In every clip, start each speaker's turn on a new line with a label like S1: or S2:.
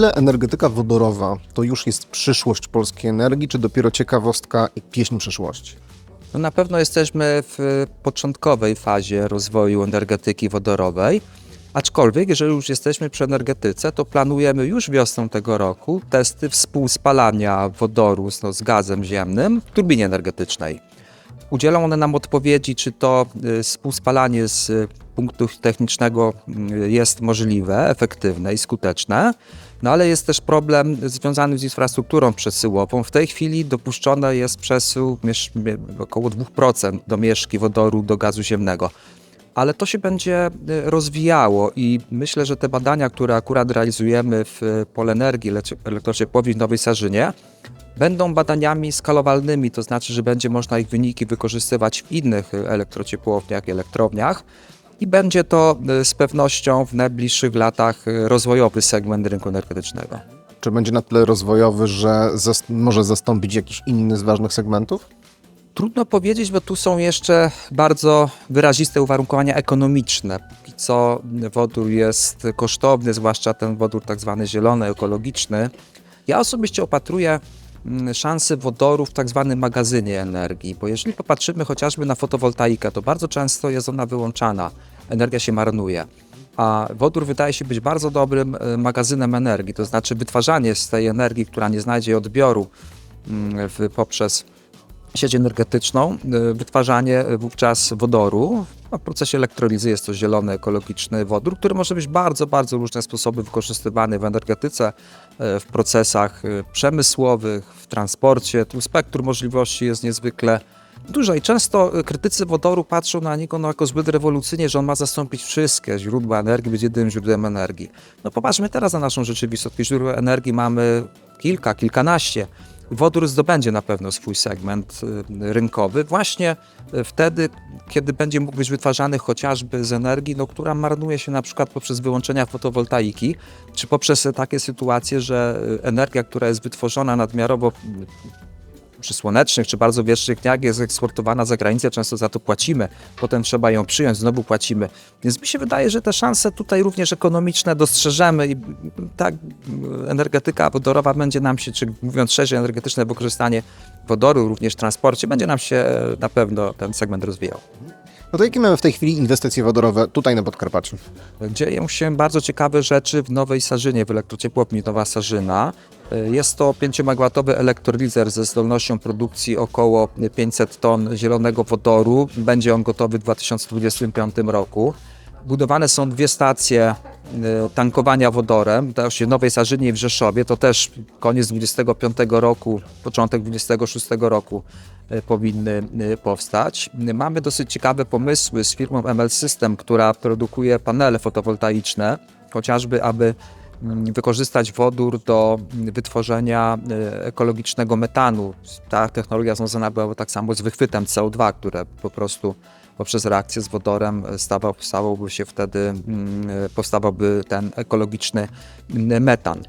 S1: ile energetyka wodorowa to już jest przyszłość polskiej energii, czy dopiero ciekawostka i pieśń przyszłości?
S2: No na pewno jesteśmy w początkowej fazie rozwoju energetyki wodorowej. Aczkolwiek, jeżeli już jesteśmy przy energetyce, to planujemy już wiosną tego roku testy współspalania wodoru z, no, z gazem ziemnym w turbinie energetycznej. Udzielą one nam odpowiedzi, czy to y, współspalanie z y, punktu technicznego y, jest możliwe, efektywne i skuteczne. No ale jest też problem związany z infrastrukturą przesyłową. W tej chwili dopuszczone jest przesył około 2% domieszki wodoru do gazu ziemnego. Ale to się będzie y, rozwijało i myślę, że te badania, które akurat realizujemy w Polenergii, elektrociepłowni w Nowej Sarzynie, będą badaniami skalowalnymi, to znaczy, że będzie można ich wyniki wykorzystywać w innych y, elektrociepłowniach i elektrowniach i będzie to y, z pewnością w najbliższych latach y, rozwojowy segment rynku energetycznego.
S1: Czy będzie na tyle rozwojowy, że zas- może zastąpić jakiś inny z ważnych segmentów?
S2: Trudno powiedzieć, bo tu są jeszcze bardzo wyraziste uwarunkowania ekonomiczne. Póki co wodór jest kosztowny, zwłaszcza ten wodór tak zwany zielony, ekologiczny. Ja osobiście opatruję mm, szansy wodoru w tak zwanym magazynie energii, bo jeżeli popatrzymy chociażby na fotowoltaikę, to bardzo często jest ona wyłączana, energia się marnuje. A wodór wydaje się być bardzo dobrym e, magazynem energii, to znaczy wytwarzanie z tej energii, która nie znajdzie odbioru mm, w, poprzez sieć energetyczną, y, wytwarzanie wówczas wodoru. A W procesie elektrolizy jest to zielony, ekologiczny wodór, który może być bardzo, bardzo różne sposoby wykorzystywany w energetyce, w procesach przemysłowych, w transporcie. Tu spektrum możliwości jest niezwykle duże i często y, krytycy wodoru patrzą na niego no, jako zbyt rewolucyjnie, że on ma zastąpić wszystkie źródła energii, być jedynym źródłem energii. No popatrzmy teraz na naszą rzeczywistość. Tych źródeł energii mamy kilka, kilkanaście. Wodór zdobędzie na pewno swój segment y, rynkowy właśnie y, wtedy, kiedy będzie mógł być wytwarzany chociażby z energii, no, która marnuje się na przykład poprzez wyłączenia fotowoltaiki, czy poprzez takie sytuacje, że energia, która jest wytworzona nadmiarowo y, przy słonecznych czy bardzo wietrznych dniach jest eksportowana za granicę, często za to płacimy, potem trzeba ją przyjąć, znowu płacimy. Więc mi się wydaje, że te szanse tutaj również ekonomiczne dostrzeżemy i tak energetyka wodorowa będzie nam się, czy mówiąc szerzej, energetyczne wykorzystanie wodoru również w transporcie, będzie nam się na pewno ten segment rozwijał.
S1: No to jakie mamy w tej chwili inwestycje wodorowe tutaj na Podkarpaciu?
S2: Dzieją się bardzo ciekawe rzeczy w Nowej Sarzynie, w elektrociepłowni Nowa Sarzyna. Y, Jest to 5-megawatowy elektrolizer ze zdolnością produkcji około 500 ton zielonego wodoru. Będzie on gotowy w 2025 roku. Budowane są dwie stacje y, tankowania wodorem, się w Nowej Sarzynie i w Rzeszowie, to też koniec 25 roku, początek 26 roku y, powinny y, powstać. Mamy dosyć ciekawe pomysły z firmą ML System, która produkuje panele fotowoltaiczne, chociażby aby mm, wykorzystać wodór do mm, wytworzenia ekologicznego metanu. Ta technologia związana była tak samo z wychwytem CO2, które po prostu poprzez reakcję z wodorem stawał, stałby się wtedy, mm, y, powstawałby ten ekologiczny mm, metan. Y,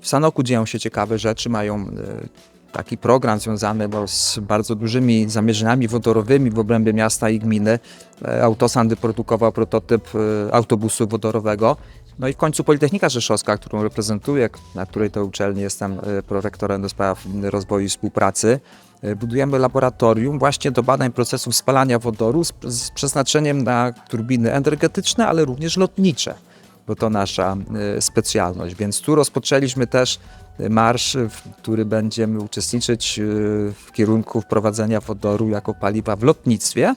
S2: W Sanoku dzieją się ciekawe rzeczy, mają taki program związany z bardzo dużymi zamierzeniami wodorowymi w obrębie miasta i gminy. E, Autosan wyprodukował prototyp e, autobusu wodorowego. No i w końcu Politechnika Rzeszowska, którą reprezentuję, na której to uczelni jestem e, prorektorem do spraw rozwoju i współpracy, e, budujemy laboratorium właśnie do badań procesów spalania wodoru z, z przeznaczeniem na turbiny energetyczne, ale również lotnicze bo to nasza e, specjalność. Więc tu rozpoczęliśmy też e, marsz, w który będziemy uczestniczyć e, w kierunku wprowadzenia wodoru jako paliwa w lotnictwie.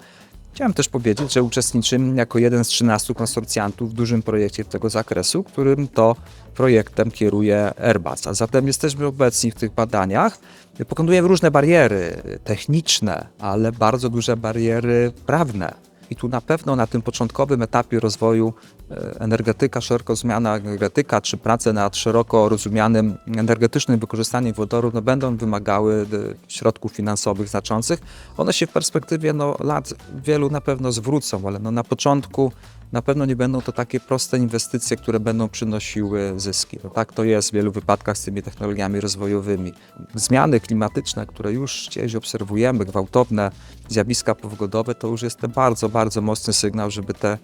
S2: Chciałem też powiedzieć, że uczestniczymy jako jeden z 13 konsorcjantów w dużym projekcie tego zakresu, którym to projektem kieruje Airbus. A zatem jesteśmy obecni w tych badaniach. Pokonujemy różne bariery techniczne, ale bardzo duże bariery prawne. I tu na pewno na tym początkowym etapie rozwoju e, energetyka, szeroko zmiana energetyka, czy prace nad szeroko rozumianym energetycznym wykorzystaniem wodoru no, będą wymagały e, środków finansowych znaczących. One się w perspektywie no, lat wielu na pewno zwrócą, ale no, na początku na pewno nie będą to takie proste inwestycje, które będą przynosiły zyski. No, tak to jest w wielu wypadkach z tymi technologiami rozwojowymi. Zmiany klimatyczne, które już gdzieś obserwujemy, gwałtowne zjawiska pogodowe, to już jest ten bardzo, bardzo mocny sygnał, żeby te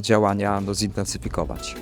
S2: działania no, zintensyfikować.